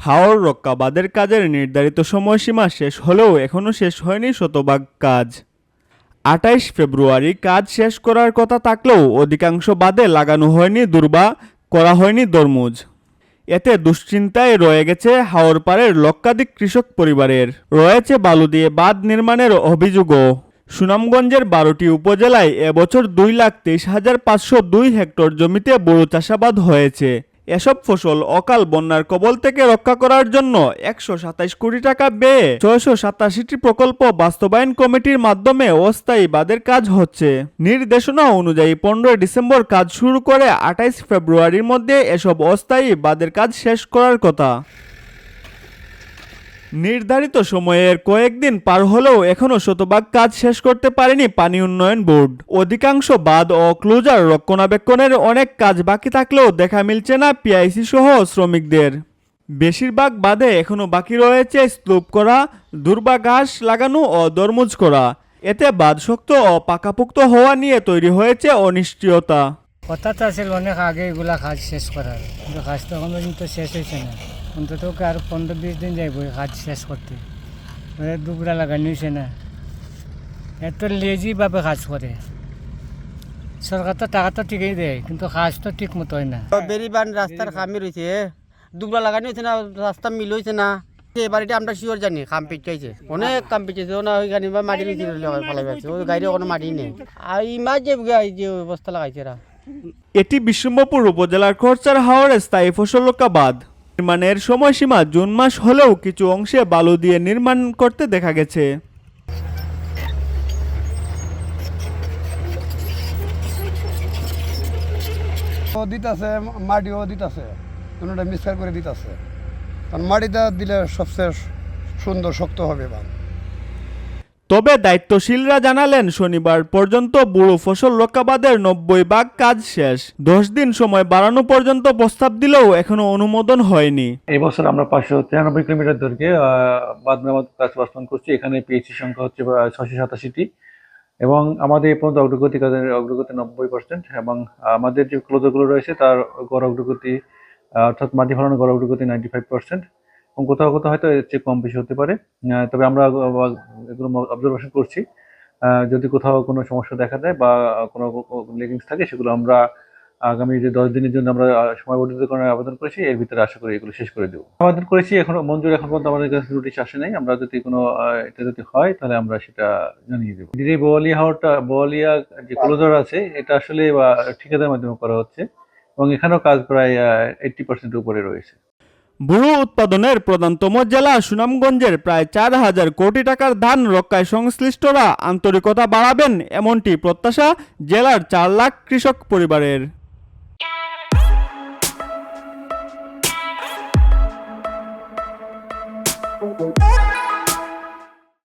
হাওর রক্ষা বাঁধের কাজের নির্ধারিত সময়সীমা শেষ হলেও এখনও শেষ হয়নি শতভাগ কাজ। আটাইশ ফেব্রুয়ারি কাজ শেষ করার কথা থাকলেও অধিকাংশ বাদে লাগানো হয়নি দুর্বা, করা হয়নি দরমুজ। এতে দুশ্চিন্তায় রয়ে গেছে হাওর পাড়ের লক্ষাধিক কৃষক পরিবারের। রয়েছে বালু দিয়ে বাঁধ নির্মাণের অভিযোগও। সুনামগঞ্জের বারোটি উপজেলায় এবছর দুই লাখ তেইশ হাজার পাঁচশো দুই হেক্টর জমিতে বড় চাষাবাদ হয়েছে। এসব ফসল অকাল বন্যার কবল থেকে রক্ষা করার জন্য একশো সাতাইশ কোটি টাকা ব্যয়ে ছয়শো সাতাশিটি প্রকল্প বাস্তবায়ন কমিটির মাধ্যমে অস্থায়ী বাদের কাজ হচ্ছে। নির্দেশনা অনুযায়ী পনেরোই ডিসেম্বর কাজ শুরু করে আঠাইশ ফেব্রুয়ারির মধ্যে এসব অস্থায়ী বাদের কাজ শেষ করার কথা। নির্ধারিত সময়ের কয়েকদিন পার হলেও এখনও শতভাগ কাজ শেষ করতে পারেনি পানি উন্নয়ন বোর্ড। অধিকাংশ বাঁধ ও ক্লোজার রক্ষণাবেক্ষণের অনেক কাজ বাকি থাকলেও দেখা মিলছে না পিআইসি সহ শ্রমিকদের। বেশিরভাগ বাঁধে এখনও বাকি রয়েছে স্তূপ করা, দুর্বা ঘাস লাগানো ও দরমুজ করা। এতে বাঁধ শক্ত ও পাকাপোক্ত হওয়া নিয়ে তৈরি হয়েছে অনিশ্চয়তা। কথা তো অনেক আগে এগুলা কাজ শেষ করার। কিন্তু কাজ তো এখন শেষ হয়েছে না। অন্তত ওকে আরও পনেরো বিশ দিন যাইব কাজ শেষ করতে। ওদের দুবরা লাগানো হয়েছে না। এত লেজিভাবে কাজ করে। সরকার তো টাকা তো ঠিকই দেয় কিন্তু কাজ তো ঠিক মতো হয় না। বেরিবান রাস্তার খামি রয়েছে দুবলা লাগানি হয়েছে না রাস্তা মিল হয়েছে না। এবার এটা আমরা শিওর জানি খাম পিটাইছে অনেক কাম পিটাইছে ওনা ওইখানে বা মাটি রয়েছে ফলাই আছে ওই গাড়ি কোনো মাটি নেই। আর এই মাছ যে যে অবস্থা লাগাইছে এরা। এটি বিশ্বম্বরপুর উপজেলার খরচার হাওড়ে স্থায়ী ফসলকা বাঁধ নির্মাণের সময়সীমা জুন মাস হলেও কিছু অংশে বালু দিয়ে নির্মাণ করতে দেখা গেছে। দিতেছে, মাটিও দিতেছে দুটা মিক্সার করে দিতেছে। কারণ মাটিটা দিলে সবচেয়ে সুন্দর, শক্ত হবে বান তবে দায়িত্বশীলরা জানালেন, শনিবার পর্যন্ত বুড়ো ফসল রক্ষাবাদের নব্বই ভাগ কাজ শেষ। দশ দিন সময় বাড়ানো পর্যন্ত প্রস্তাব দিলেও এখনও অনুমোদন হয়নি। এই বছর আমরা পাঁচশো তিরানব্বই কিলোমিটার দৈর্ঘ্যে বাঁধ মেরামত কাজ বাস্তবায়ন করছি। এখানে পিএইচি সংখ্যা হচ্ছে ছশো সাতাশিটি। এবং আমাদের এই পর্যন্ত অগ্রগতি কাজের অগ্রগতি নব্বই পার্সেন্ট এবং আমাদের যে ক্লোজগুলো রয়েছে, তার গড় অগ্রগতি অর্থাৎ মাটি ফলানোর গড় অগ্রগতি নাইনটি ফাইভ পার্সেন্ট এবং কোথাও কোথাও হয়তো এর চেয়ে কম বেশি হতে পারে। তবে আমরা এগুলো অবজারভেশন করছি। যদি কোথাও কোনো সমস্যা দেখা দেয় বা কোনো লেগিংস থাকে সেগুলো আমরা আগামী যে দশ দিনের জন্য আমরা আহ, সময়বর্ধিতকরণের আবেদন করেছি এর ভিতরে আশা করি এগুলো শেষ করে দেবো। আবেদন করেছি এখন মঞ্জুর এখন পর্যন্ত আমাদের কাছে নোটিশ আসে নাই। আমরা যদি কোনো এটা যদি হয় তাহলে আমরা সেটা জানিয়ে দেবো। দিদি বোয়ালিয়া হাওরটা বোয়ালিয়া যে ক্লোজার আছে এটা আসলে ঠিকাদার মাধ্যমে করা হচ্ছে। এবং এখানেও কাজ প্রায় এইটটি পার্সেন্ট উপরে রয়েছে। বুড়ো উৎপাদনের প্রধানতম জেলা সুনামগঞ্জের প্রায় চার হাজার কোটি টাকার ধান রক্ষায় সংশ্লিষ্টরা আন্তরিকতা বাড়াবেন এমনটি প্রত্যাশা জেলার চার লাখ কৃষক পরিবারের you.